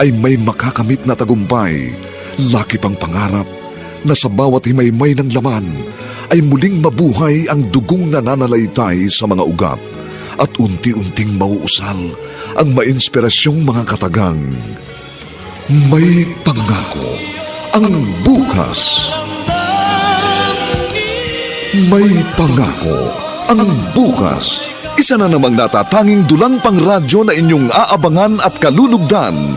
ay may makakamit na tagumpay, laki pang pangarap na sa bawat himaymay ng laman ay muling mabuhay ang dugong nananalaytay sa mga ugat at unti-unting mauusal ang mainspirasyong mga katagang. May pangako ang bukas. May pangako ang bukas. Isa na namang natatanging dulang pang radyo na inyong aabangan at kalulugdan,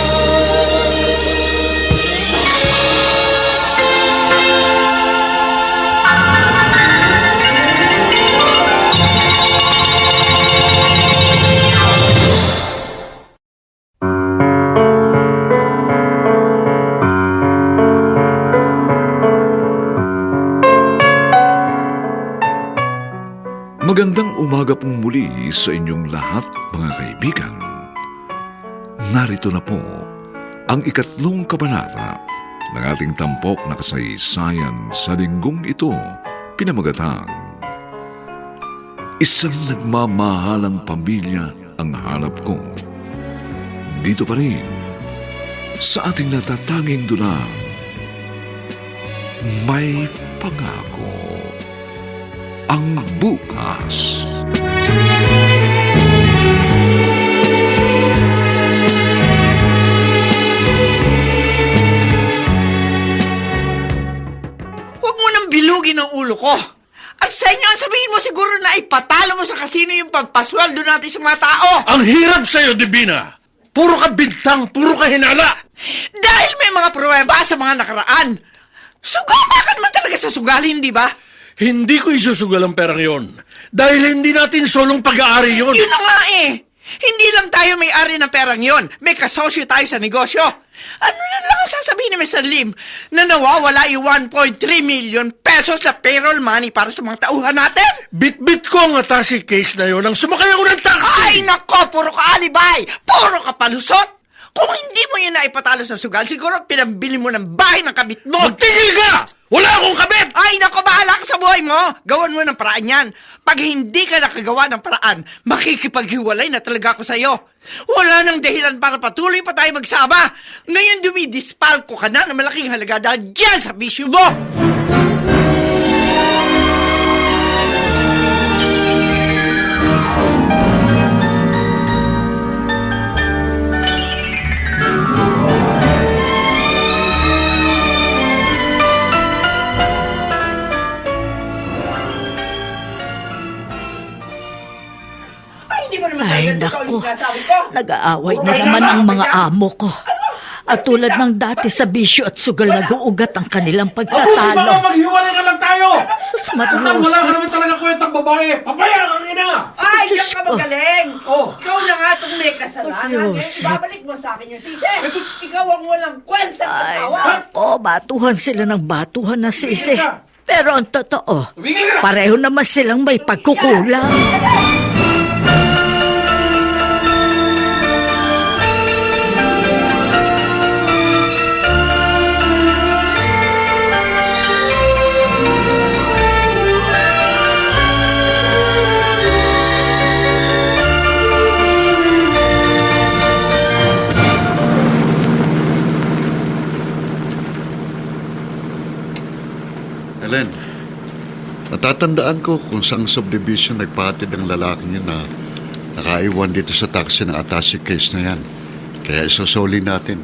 sa inyong lahat, mga kaibigan. Narito na po ang ikatlong kabanata ng ating tampok na kasaysayan sa linggong ito, pinamagatang. Isang nagmamahalang pamilya ang hanap ko. Dito pa rin, sa ating natatanging dulang, may pangako ang bukas. Huwag bilugin ang ulo ko. Ang sa inyo, sabihin mo siguro na ipatalo mo sa kasino yung pagpasweldo natin sa mga tao. Ang hirap sa'yo, Divina! Puro ka bintang, puro ka hinala! Dahil may mga pruweba sa mga nakaraan. Sugapa ka naman talaga sa sugal, hindi ba? Hindi ko isusugal ang perang yon. Dahil hindi natin solong pag-aari yon. Yun na nga eh. Hindi lang tayo may-ari ng perang yon. May kasosyo tayo sa negosyo. Ano na lang ang sasabihin ni Mr. Lim na nawawala yung 1.3 million pesos sa payroll money para sa mga tauhan natin? Bit-bit ko ang atasi case na yon nang sumakay ako ng taxi! Ay nako, puro ka alibay! Puro ka palusot! Kung hindi mo yun na ipatalo sa sugal, siguro pinambili mo ng bahay ng kabit mo! Magtigil ka! Wala akong kabit! Ay, nako, bahala ka sa buhay mo! Gawan mo ng paraan yan. Pag hindi ka nakagawa ng paraan, makikipaghiwalay na talaga ako sa'yo. Wala nang dahilan para patuloy pa tayo magsama. Ngayon dumidispalko ka na ng malaking halaga dahil dyan sa bisyo mo! Ay, naku. Nag-aaway na naman ang mga amo ko. At tulad ng dati sa bisyo at sugal nag-uugat ang kanilang Ako, pagtatalo. maghiwalay na lang tayo! Baka wala ka naman talaga kwentang babae! Papaya kang ina! Ay, diyan ka magaling! Oh, ikaw na nga itong may kasalanan. Eh, ibabalik mo sa akin yung sisi. Ikaw ang walang kwenta Ay, nako, batuhan sila ng batuhan na sisi. Pero ang totoo, pareho naman silang may pagkukulang. Natatandaan ko kung saan subdivision nagpahatid ang lalaking yun na nakaiwan dito sa taxi ng Atassi case na yan. Kaya isosoli natin.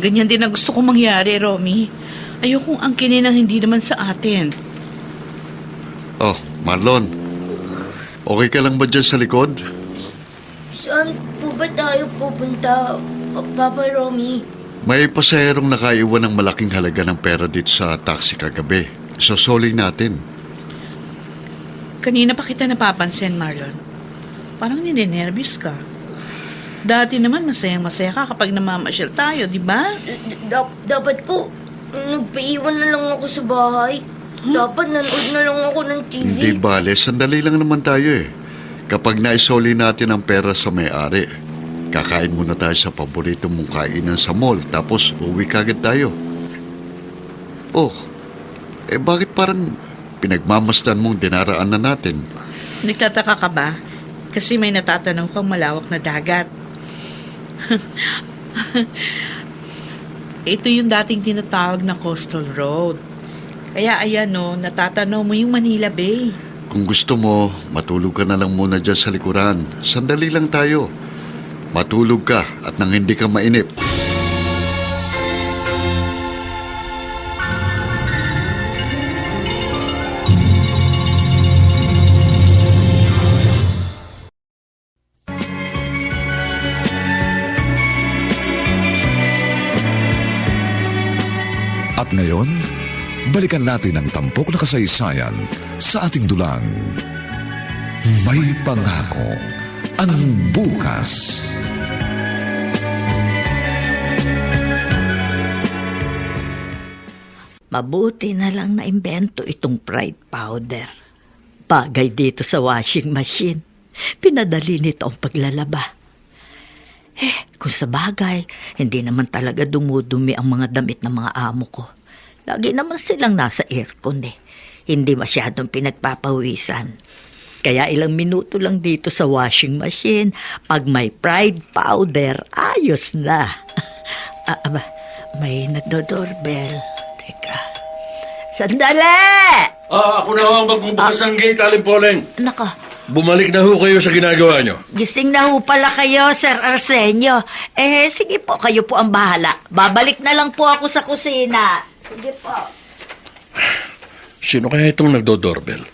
Ganyan din ang gusto kong mangyari, Romy. Ayokong angkinin ang hindi naman sa atin. Oh, Marlon. Okay ka lang ba dyan sa likod? Saan po ba tayo pupunta, Pa- Papa Romy? May pasaherong nakaiwan ng malaking halaga ng pera dito sa taxi kagabi. Isosoli natin. Kanina pa kita napapansin, Marlon. Parang ninenervous ka. Dati naman masayang masaya ka kapag namamasyal tayo, di ba? Dapat po, nagpaiwan na lang ako sa bahay. Dapat nanood na lang ako ng TV. Hindi bale, sandali lang naman tayo eh. Kapag naisoli natin ang pera sa may-ari, kakain muna tayo sa paborito mong kainan sa mall, tapos uwi kagad tayo. Oh, eh bakit parang pinagmamasdan mong dinaraan na natin? Nagtataka ka ba? Kasi may natatanong kang malawak na dagat. Ito yung dating tinatawag na Coastal Road. Kaya ayan no, natatanaw mo yung Manila Bay. Kung gusto mo, matulog ka na lang muna dyan sa likuran. Sandali lang tayo. Matulog ka at nang hindi ka mainip. Balikan natin ang tampok na kasaysayan sa ating dulang. May pangako ang bukas. Mabuti na lang na imbento itong pride powder. Bagay dito sa washing machine. Pinadali nito ang paglalaba. Eh, kung sa bagay, hindi naman talaga dumudumi ang mga damit ng mga amo ko. Lagi naman silang nasa aircon eh. Hindi masyadong pinagpapawisan. Kaya ilang minuto lang dito sa washing machine. Pag may pride powder, ayos na. ah, aba, may nagdo-doorbell. Teka. Sandali! Ah, ako na ho ang magbubukas ng gate, Aling Poleng. Naka, Bumalik na ho kayo sa ginagawa nyo. gising na ho pala kayo, Sir Arsenio. Eh, sige po, kayo po ang bahala. Babalik na lang po ako sa kusina. Sige po. Sino kaya itong nagdo-doorbell?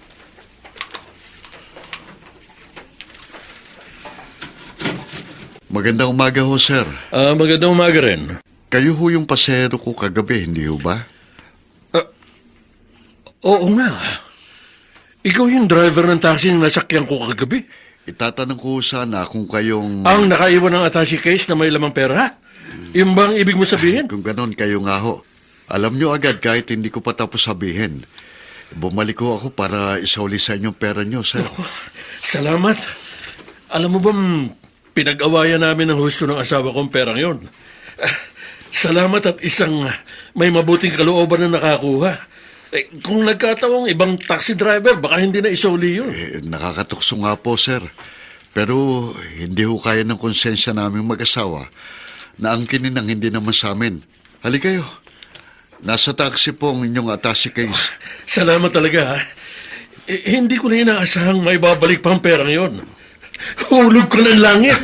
Magandang umaga ho, sir. Ah, magandang umaga rin. Kayo ho yung pasero ko kagabi, hindi ho ba? Oo nga. Ikaw yung driver ng taxi na nasakyan ko kagabi. Itatanong ko sana kung kayong... Ang nakaiwan ng attache case na may lamang pera? Yung bang ibig mo sabihin? Kung ganon, kayo nga ho. Alam nyo agad kahit hindi ko pa tapos sabihin. Bumalik ko ako para isauli sa inyong pera nyo, sir. Salamat. Alam mo bang pinag-awayan namin ng husto ng asawa kong perang yon? Salamat at isang may mabuting kalooban na nakakuha. Eh, kung nagkatawang ibang taxi driver, baka hindi na isoli yun. Eh, nakakatukso nga po, sir. Pero hindi ho kaya ng konsensya naming mag-asawa na ang hindi naman sa amin. Hali kayo. Nasa taxi po ang inyong atasi case. Salamat talaga. ha. Eh, hindi ko na inaasahang may babalik pang perang yon. Hulog ko ng langit.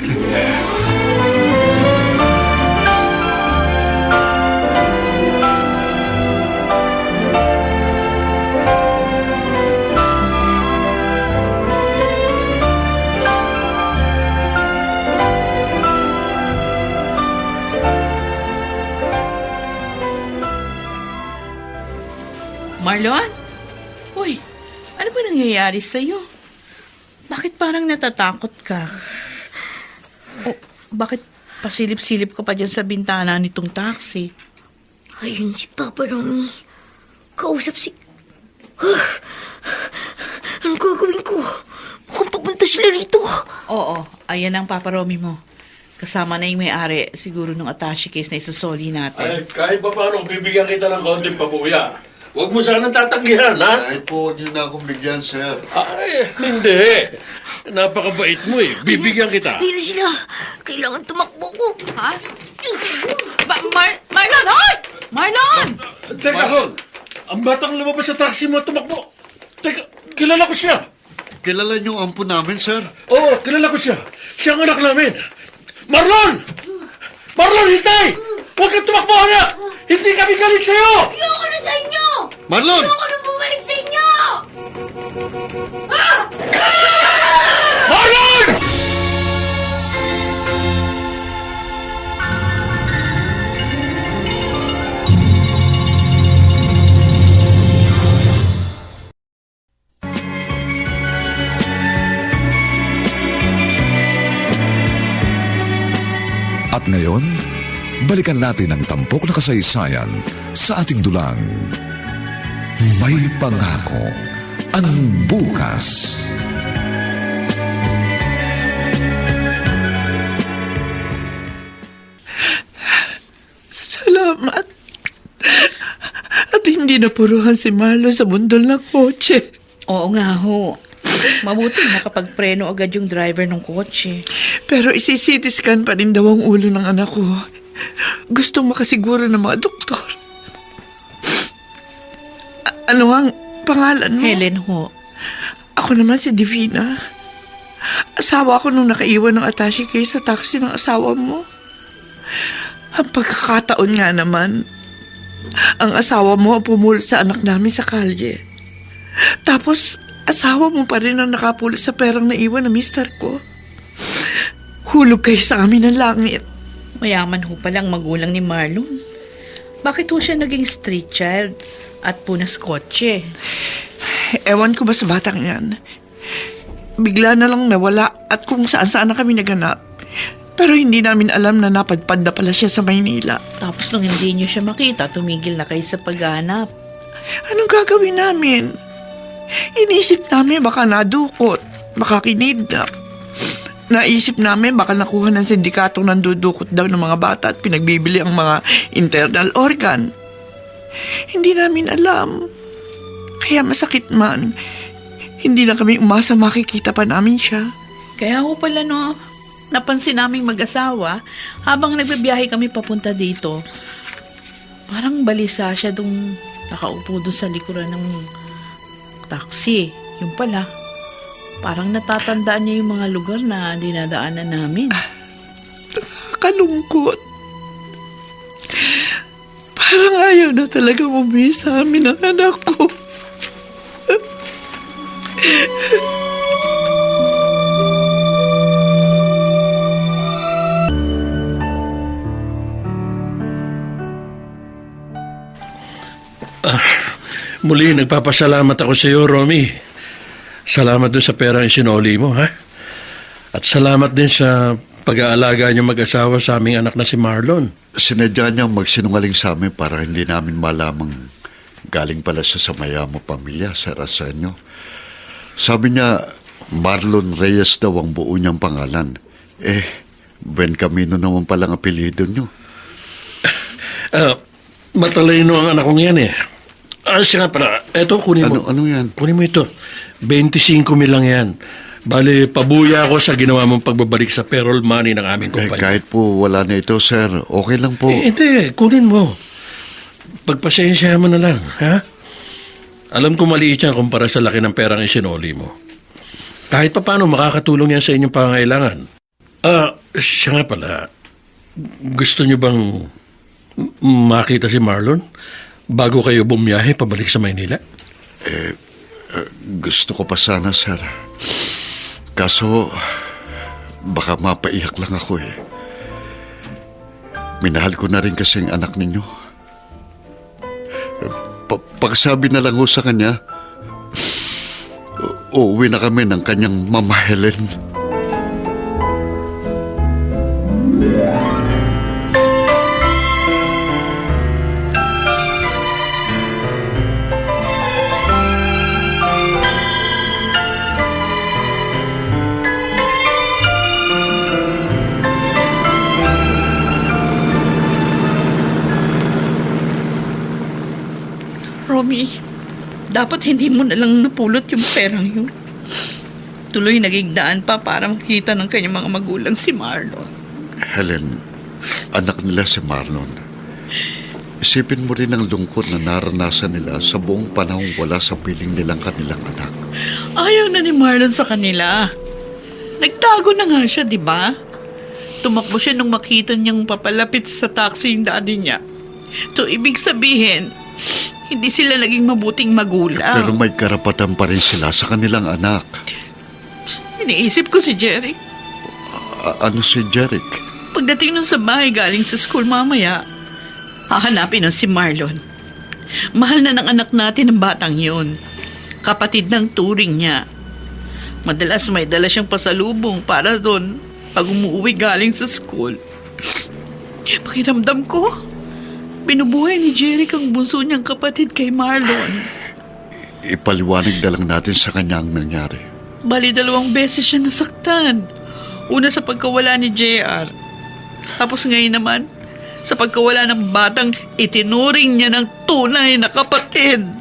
Marlon? Uy, ano ba nangyayari sa'yo? Bakit parang natatakot ka? O, bakit pasilip-silip ka pa dyan sa bintana nitong taxi? Ayun si Papa Romy. Kausap si... Anong gagawin ko? Mukhang papunta sila rito. Oo, ayan ang paparomi mo. Kasama na yung may-ari siguro nung attache case na isusoli natin. Ay, kahit pa paano, bibigyan kita ng konting pabuya. Huwag mo sanang tatanggihan, ha? Kahit po, niyo na akong bigyan, sir. Ay, hindi. Napakabait mo eh. Bibigyan kita. Ayun na sila. Kailangan tumakbo ko. Ha? Ba- Mar- Marlon, hoy! Marlon! Teka, Marlon! ang batang lumabas sa taxi mo tumakbo. Teka, kilala ko siya. Kilala niyo ang ampo namin, sir? Oo, kilala ko siya. Siya ang anak namin. Marlon! Marlon, hintay! Huwag kang tumakbo, anak! Hindi kami galit sa'yo! Ayoko na sa inyo! Marlon! Ayoko na bumalik sa inyo! Marlon! At ngayon, balikan natin ang tampok na kasaysayan sa ating dulang. May pangako ang bukas. Salamat. At hindi napuruhan si Marlon sa bundol ng kotse. Oo nga ho. Mabuti nakapagpreno agad yung driver ng kotse. Pero isi-CT scan pa rin daw ang ulo ng anak ko. Gustong makasiguro ng mga doktor. Ano ang pangalan mo? Helen ho. Ako naman si Divina. Asawa ko nung nakaiwan ng attache case sa taxi ng asawa mo. Ang pagkakataon nga naman, ang asawa mo ang pumulot sa anak namin sa kalye. Tapos, asawa mo pa rin ang nakapulot sa perang naiwan ng mister ko. Hulog kayo sa amin ng langit. Mayaman ho palang magulang ni Marlon. Bakit ho siya naging street child at punas kotse? Ewan ko ba sa batang yan. Bigla na lang nawala at kung saan-saan na kami naganap. Pero hindi namin alam na napadpad na pala siya sa Maynila. Tapos nung hindi niyo siya makita, tumigil na kayo sa paghanap. Anong gagawin namin? Inisip namin baka nadukot, baka kinidnap. Naisip namin baka nakuha ng sindikatong nandudukot daw ng mga bata at pinagbibili ang mga internal organ. Hindi namin alam. Kaya masakit man, hindi na kami umasa makikita pa namin siya. Kaya ho pala no, napansin naming mag-asawa habang nagbibiyahe kami papunta dito. Parang balisa siya dong nakaupo doon sa likuran ng taxi. Yung pala, parang natatandaan niya yung mga lugar na dinadaanan namin. Kalungkot. Parang ayaw na talaga umuwi sa amin ang anak ko. Muli, nagpapasalamat ako sa iyo, Romy. Salamat dun sa pera yung sinoli mo, ha? At salamat din sa pag-aalaga niyo mag-asawa sa aming anak na si Marlon. Sinadya niyang magsinungaling sa amin para hindi namin malamang galing pala siya sa mayamang pamilya sa Rasenyo. Sabi niya, Marlon Reyes daw ang buo niyang pangalan. Eh, Ben Camino naman palang apelido niyo. Ah, matalino ang anak kong yan eh. Ah, siya nga pala. Eto, kunin mo. Ano, ano yan? Kunin mo ito. 25 mil lang yan. Bali, pabuya ako sa ginawa mong pagbabalik sa payroll money ng aming Eh, kumpanya. kahit po wala na ito, sir, okay lang po. Eh, hindi, kunin mo. Pagpasensya mo na lang, ha? Alam ko maliit yan kumpara sa laki ng perang isinoli mo. Kahit pa paano makakatulong yan sa inyong pangangailangan. Ah, siya nga pala. Gusto niyo bang m- makita si Marlon bago kayo bumiyahe pabalik sa Maynila? Gusto ko pa sana, sir. Kaso, baka mapaiyak lang ako eh. Minahal ko na rin kasi ang anak ninyo. Pa- Pagsabi na lang ho sa kanya, uuwi na kami ng kanyang Mama Helen. Romy, dapat hindi mo na lang napulot yung perang yun. Tuloy naging daan pa para makita ng kanyang mga magulang si Marlon. Helen, anak nila si Marlon. Isipin mo rin ang lungkot na naranasan nila sa buong panahong wala sa piling nilang kanilang anak. Ayaw na ni Marlon sa kanila. Nagtago na nga siya, di ba? Tumakbo siya nung makita niyang papalapit sa taxi yung daddy niya. To ibig sabihin, hindi sila naging mabuting magulang. Pero may karapatan pa rin sila sa kanilang anak. Iniisip ko si Jerry. A- ano si Jeric? Pagdating nun sa bahay galing sa school mamaya, hahanapin nun si Marlon. Mahal na ng anak natin ang batang yun. Kapatid ng turing niya. Madalas may dala siyang pasalubong para doon pag umuwi galing sa school. Pakiramdam ko, binubuhay ni Jeric ang bunso niyang kapatid kay Marlon. Ipaliwanag na lang natin sa kanya ang nangyari. Bali dalawang beses siya nasaktan. Una sa pagkawala ni JR. Tapos ngayon naman, sa pagkawala ng batang itinuring niya ng tunay na kapatid.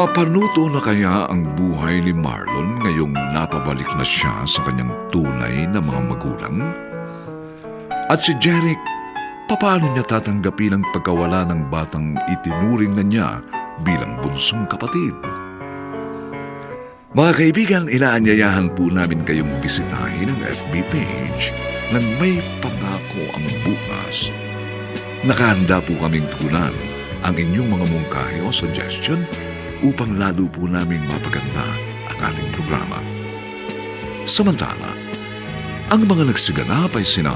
Mapanuto na kaya ang buhay ni Marlon ngayong napabalik na siya sa kanyang tunay na mga magulang? At si Jeric, paano niya tatanggapin ang pagkawala ng batang itinuring na niya bilang bunsong kapatid? Mga kaibigan, inaanyayahan po namin kayong bisitahin ang FB page ng May Pangako ang Bukas. Nakahanda po kaming tugunan ang inyong mga mungkahi o suggestion upang lalo po naming mapaganda ang ating programa. Samantala, ang mga nagsiganap ay sina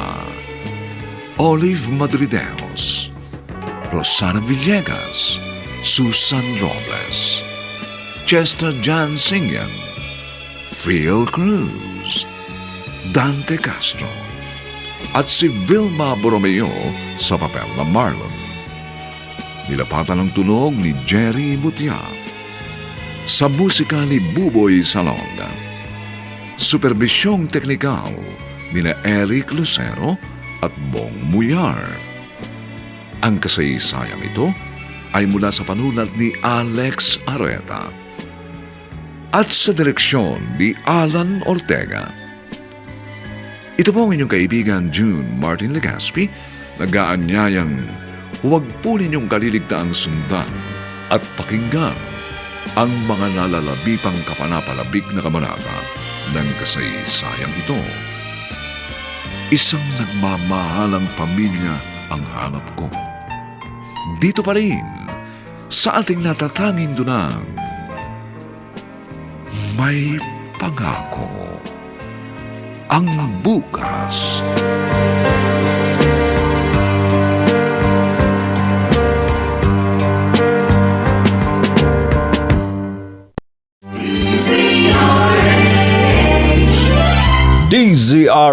Olive Madrideos, Rosana Villegas, Susan Robles, Chester Jan Singyan, Phil Cruz, Dante Castro, at si Vilma Borromeo sa papel na Marlon. Nilapatan ng tunog ni Jerry Butia. Sa musika ni Buboy Salonga. Superbisyong teknikal ni na Eric Lucero at Bong Muyar. Ang kasaysayang ito ay mula sa panulat ni Alex Areta at sa direksyon ni Alan Ortega. Ito po ang inyong kaibigan June Martin Legaspi, nag-aanyayang huwag po ninyong kaliligtaang sundan at pakinggan ang mga nalalabi pang kapanapalabik na kabanata ng kasaysayang ito. Isang nagmamahalang pamilya ang hanap ko. Dito pa rin, sa ating natatanging dunang, may pangako ang bukas.